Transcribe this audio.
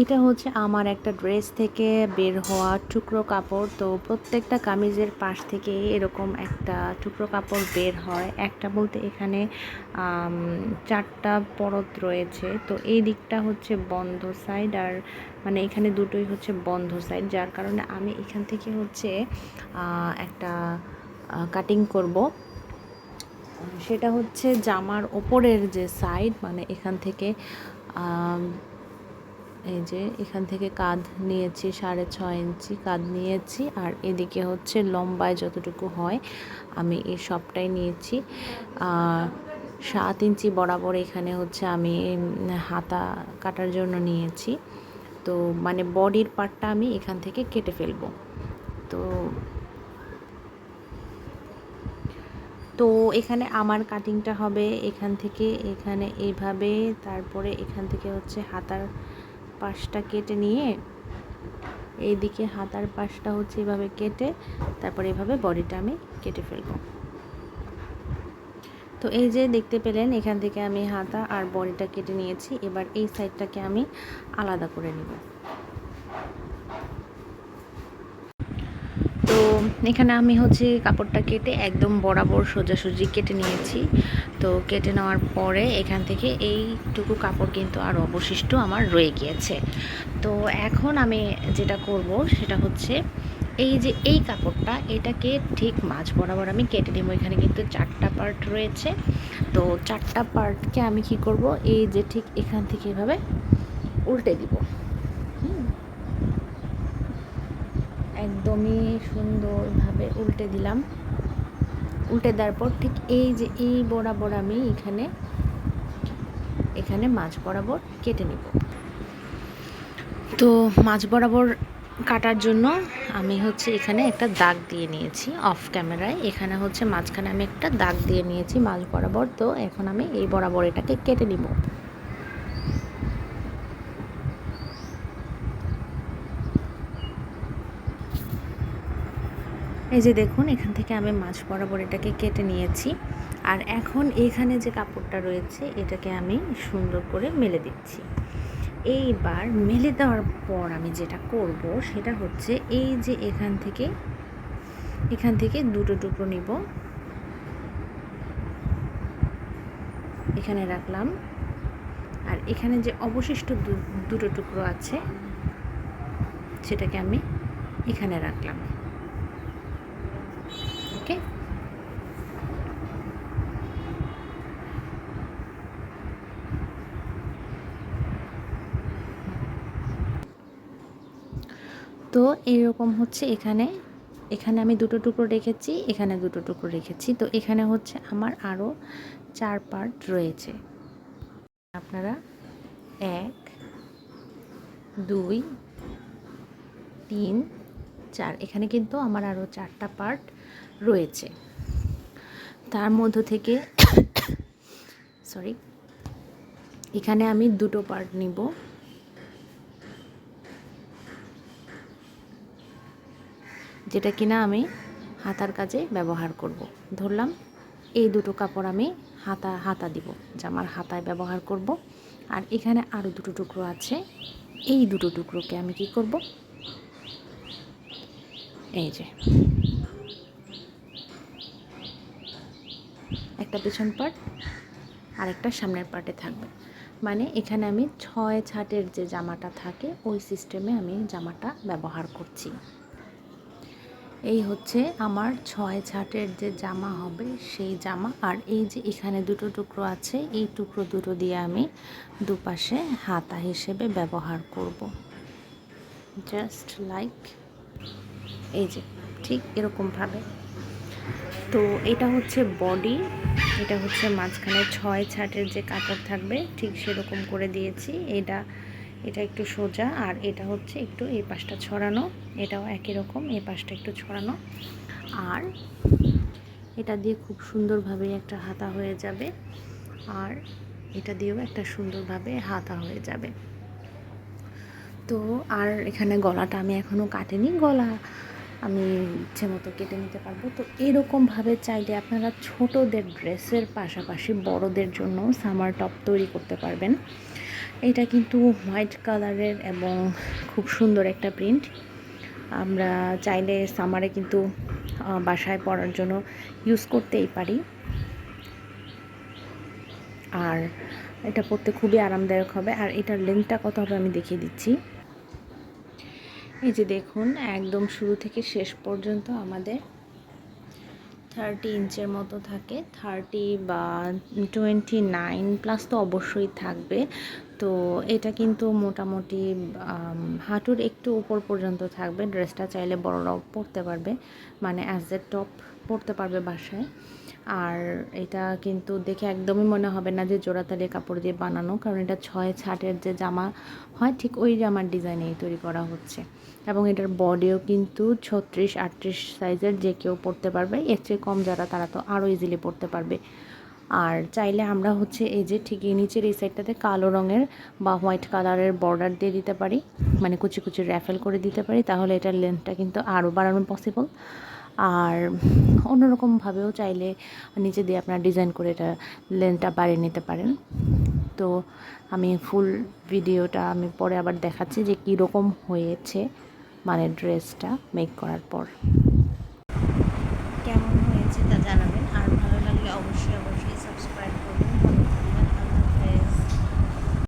এটা হচ্ছে আমার একটা ড্রেস থেকে বের হওয়া টুকরো কাপড়। তো প্রত্যেকটা কামিজের পাশ থেকে এরকম একটা টুকরো কাপড় বের হয়। একটা বলতে এখানে চারটা পরত রয়েছে। তো এই দিকটা হচ্ছে বন্ধ সাইড আর মানে এখানে দুটোই হচ্ছে বন্ধ সাইড যার কারণে আমি এখান থেকে হচ্ছে একটা কাটিং করব। সেটা হচ্ছে জামার ওপরের যে সাইড মানে এখান থেকে এই যে এখান থেকে কাঁধ নিয়েছি সাড়ে ছয় ইঞ্চি কাঁধ নিয়েছি, আর এদিকে হচ্ছে লম্বায় যতটুকু হয় আমি এই সবটাই নিয়েছি। সাত ইঞ্চি বরাবর এখানে হচ্ছে আমি হাতা কাটার জন্য নিয়েছি। তো মানে বডির পার্টটা আমি এখান থেকে কেটে ফেলব। তো তো এখানে আমার কাটিংটা হবে এখান থেকে, এখানে এইভাবে, তারপরে এখান থেকে হচ্ছে হাতার পাশটা কেটে নিয়ে এইদিকে হাতার পাশটা হচ্ছে এভাবে কেটে তারপর এভাবে বডিটা আমি কেটে ফেলব। তো এই যে দেখতে পেলেন, এখান থেকে আমি হাতা আর বডিটা কেটে নিয়েছি। এবার এই সাইডটাকে আমি আলাদা করে নিব তো এখানে আমি হচ্ছে কাপড়টা কেটে একদম বরাবর সোজাসুজি কেটে নিয়েছি। তো কেটে নেওয়ার পরে এখান থেকে এইটুকু কাপড় কিন্তু আর অবশিষ্ট আমার রয়ে গিয়েছে। তো এখন আমি যেটা করব সেটা হচ্ছে এই যে এই কাপড়টা, এটাকে ঠিক মাছ বরাবর আমি কেটে নেব। এখানে কিন্তু চারটা পার্ট রয়েছে। তো চারটা পার্টকে আমি কি করব? এই যে ঠিক এখান থেকে এভাবে উল্টে দিব। একদমই সুন্দরভাবে উল্টে দিলাম। উল্টে দেওয়ার পর ঠিক এই যে, এই বরাবর আমি এখানে এখানে মাছ বরাবর কেটে নিব। তো মাছ বরাবর কাটার জন্য আমি হচ্ছে এখানে একটা দাগ দিয়ে নিয়েছি অফ ক্যামেরায়। এখানে হচ্ছে মাঝখানে আমি একটা দাগ দিয়ে নিয়েছি মাছ বরাবর। তো এখন আমি এই বরাবর এটাকে কেটে নিব। এই যে দেখুন, এখান থেকে আমি মাছ বরাবর এটাকে কেটে নিয়েছি। আর এখন এখানে যে কাপড়টা রয়েছে, এটাকে আমি সুন্দর করে মেলে দিচ্ছি। এইবার মেলে দেওয়ার পর আমি যেটা করব, সেটা হচ্ছে এই যে এখান থেকে এখান থেকে দুটো টুকরো নিব। এখানে রাখলাম। আর এখানে যে অবশিষ্ট দুটো টুকরো আছে, সেটাকে আমি এখানে রাখলাম। তো এরকম হচ্ছে এখানে। এখানে আমি দুটো টুকরো রেখেছি, এখানে দুটো টুকরো রেখেছি। তো এখানে হচ্ছে আমার আরও চার পার্ট রয়েছে। আপনারা এক, দুই, তিন, চার, এখানে কিন্তু আমার আরও চারটা পার্ট রয়েছে। তার মধ্য থেকে সরি এখানে আমি দুটো পার্ট নিব। যেটা কিনা আমি হাতার কাজে ব্যবহার করব। ধরলাম এই দুটো কাপড় আমি হাতা হাতা দিব, জামার হাতায় ব্যবহার করব। আর এখানে আরও দুটো টুকরো আছে। এই দুটো টুকরোকে আমি কি করব? এই যে। একটা পেছন পার্ট আর একটা সামনের পার্টে থাকবে। মানে এখানে আমি ছয় ছাটের যে জামাটা থাকে, ওই সিস্টেমে আমি জামাটা ব্যবহার করছি। এই হচ্ছে আমার ছয় ছাটের যে জামা হবে সেই জামা। আর এই যে এখানে দুটো টুকরো আছে, এই টুকরো দুটো দিয়ে আমি দুপাশে হাতা হিসেবে ব্যবহার করব। জাস্ট লাইক এই যে, ঠিক এরকমভাবে। তো এটা হচ্ছে বডি, এটা হচ্ছে মাঝখানে ছয় ছাটের যে কাপড় থাকবে, ঠিক সেরকম করে দিয়েছি। এটা এটা একটু সোজা আর এটা হচ্ছে একটু এই পাশটা ছড়ানো। এটাও একই রকম, এই পাশটা একটু ছড়ানো। আর এটা দিয়ে খুব সুন্দরভাবে একটা হাতা হয়ে যাবে আর এটা দিয়েও একটা সুন্দরভাবে হাতা হয়ে যাবে। তো আর এখানে গলাটা আমি এখনও কাটিনি, গলা আমি ইচ্ছে মতো কেটে নিতে পারব। তো এরকমভাবে চাইলে আপনারা ছোটদের ড্রেসের পাশাপাশি বড়দের জন্য সামার টপ তৈরি করতে পারবেন। এটা কিন্তু হোয়াইট কালারের এবং খুব সুন্দর একটা প্রিন্ট। আমরা চাইলে সামারে কিন্তু বাসায় পরার জন্য ইউজ করতেই পারি। আর এটা পরতে খুবই আরামদায়ক হবে। আর এটার লেন্থটা কত হবে আমি দেখিয়ে দিচ্ছি। এই যে দেখুন, একদম শুরু থেকে শেষ পর্যন্ত আমাদের থার্টি ইঞ্চের মতো থাকে। থার্টি বা টোয়েন্টি নাইন প্লাস তো অবশ্যই থাকবে। তো এটা কিন্তু মোটামুটি হাঁটুর একটু উপর পর্যন্ত থাকবে। ড্রেসটা চাইলে বড়রাও পরতে পারবে। মানে অ্যাজ এ টপ পরতে পারবে বাসায়। আর এটা কিন্তু দেখে একদমই মনে হবে না যে জোড়াতালি কাপড় দিয়ে বানানো, কারণ এটা ছয় ছাটের যে জামা হয়, ঠিক ওই জামার ডিজাইনেই তৈরি করা হচ্ছে। এবং এটার বডিও কিন্তু ছত্রিশ, আটত্রিশ সাইজের যে কেউ পরতে পারবে, এর চেয়ে কম যারা, তারা তো আরও ইজিলি পরতে পারবে। আর চাইলে আমরা হচ্ছে এই যে ঠিক এই নিচের এই সাইডটাতে কালো রঙের বা হোয়াইট কালারের বর্ডার দিয়ে দিতে পারি মানে কুচি কুচি র্যাফেল করে দিতে পারি, তাহলে এটার লেন্থটা কিন্তু আরও বাড়ানো পসিবল আর অন্যরকমভাবেও চাইলে নিচে দিয়ে আপনার ডিজাইন করে এটা লেনটা বাড়িয়ে নিতে পারেন। তো আমি ফুল ভিডিওটা আমি পরে আবার দেখাচ্ছি যে কীরকম হয়েছে মানে ড্রেসটা মেক করার পর।